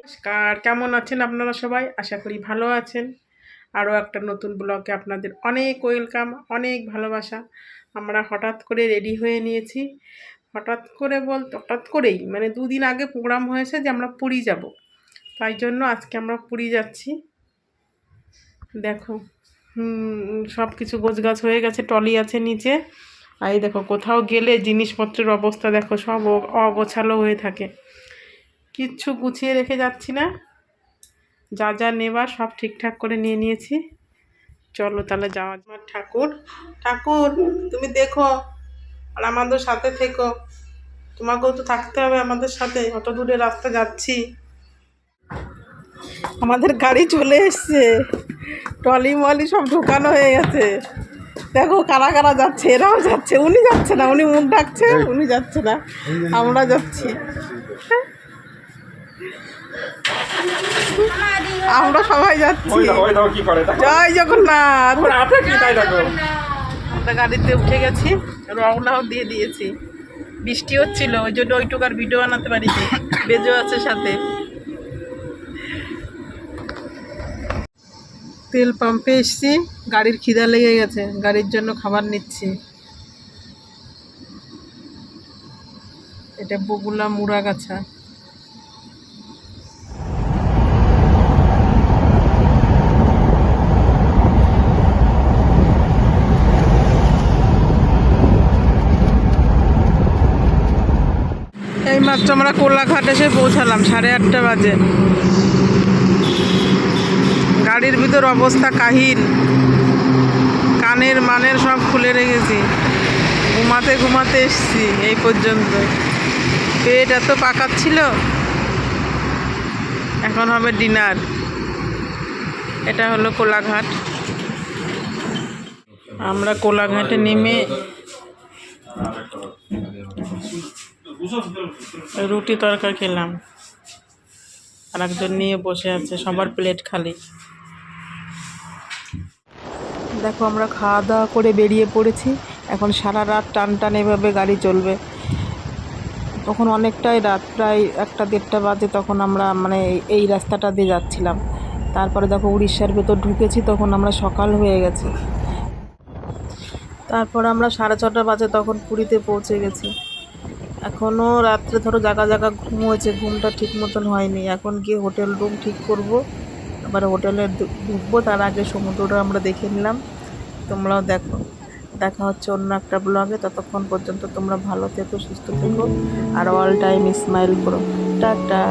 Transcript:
নমস্কার, কেমন আছেন আপনারা সবাই? আশা করি ভালো আছেন। আরও একটা নতুন ব্লগে আপনাদের অনেক ওয়েলকাম, অনেক ভালোবাসা। আমরা হঠাৎ করে রেডি হয়ে নিয়েছি। হঠাৎ করে বলতে হঠাৎ করেই মানে দুদিন আগে প্রোগ্রাম হয়েছে যে আমরা পুরী যাব। তাই জন্য আজকে আমরা পুরী যাচ্ছি। দেখো সব কিছু গোছগাছ হয়ে গেছে টলি আছে নিচে। আর এই দেখো, কোথাও গেলে জিনিসপত্রের অবস্থা দেখো, সব অগোছালো হয়ে থাকে। কিচ্ছু গুছিয়ে রেখে যাচ্ছি না। যা যা নেবার সব ঠিকঠাক করে নিয়ে নিয়েছি। চলো তাহলে যাওয়া। আমার ঠাকুর ঠাকুর, তুমি দেখো, আর আমাদের সাথে থেকো। তোমাকেও তো থাকতে হবে আমাদের সাথে, অত দূরে রাস্তা যাচ্ছি। আমাদের গাড়ি চলে এসছে। টলি মলি সব ঢোকানো হয়ে গেছে। দেখো কারা কারা যাচ্ছে? এরাও যাচ্ছে উনি যাচ্ছে না উনি মুখ ডাকছে উনি যাচ্ছে না আমরা যাচ্ছি। আমরা সবাই যাচ্ছি। জয় জগন্নাথ। আমরা গাড়িতে উঠে গেছি রওনাও দিয়ে দিয়েছি। বৃষ্টি হচ্ছিল ওই জন্য ওইটুকু আর ভিডিও বানাতে পারিনি। বেজো আছে সাথে। তেল পাম্পে এসছি, গাড়ির খিদা লেগে গেছে, গাড়ির জন্য খাবার নিচ্ছি। এটা বগুলা মুড়াগাছা। এই মাত্র আমরা কোলাঘাট এসে পৌঁছালাম, সাড়ে আটটা বাজে। গাড়ির ভিতর অবস্থা কাহিন। কানের মানের সব খুলে রেখেছি। ঘুমাতে ঘুমাতে এসছি এই পর্যন্ত। পেট এত পাকাচ্ছিল। এখন হবে ডিনার। এটা হলো কোলাঘাট। আমরা কোলাঘাটে নেমে রুটি তরকা খেলাম। আর একজন নিয়ে বসে আছে, সবার প্লেট খালি। দেখো আমরা খাওয়া দাওয়া করে বেরিয়ে পড়েছি। এখন সারা রাত টান টান এভাবে গাড়ি চলবে। তখন অনেকটাই রাত, প্রায় একটা দেড়টা বাজে তখন আমরা মানে এই- রাস্তাটা দিয়ে যাচ্ছিলাম। তারপরে দেখো উড়িষ্যার ভেতর ঢুকেছি, তখন আমরা সকাল হয়ে গেছে। তারপর আমরা সাড়ে ছটা বাজে তখন পুরীতে পৌঁছে গেছি। এখনও রাত্রে ধরো জায়গা জায়গা ঘুম হয়েছে, ঘুমটা ঠিক মতন হয়নি। এখন গিয়ে হোটেল রুম ঠিক করব। আবার হোটেলে ঢুকবো, তার আগে সমুদ্রটা আমরা দেখে নিলাম। তোমরাও দেখো। দেখা হচ্ছে অন্য একটা ব্লগে ততক্ষণ পর্যন্ত তোমরা ভালো থেকো, সুস্থ থেকো, আর অল টাইম স্মাইল করো। টাটা!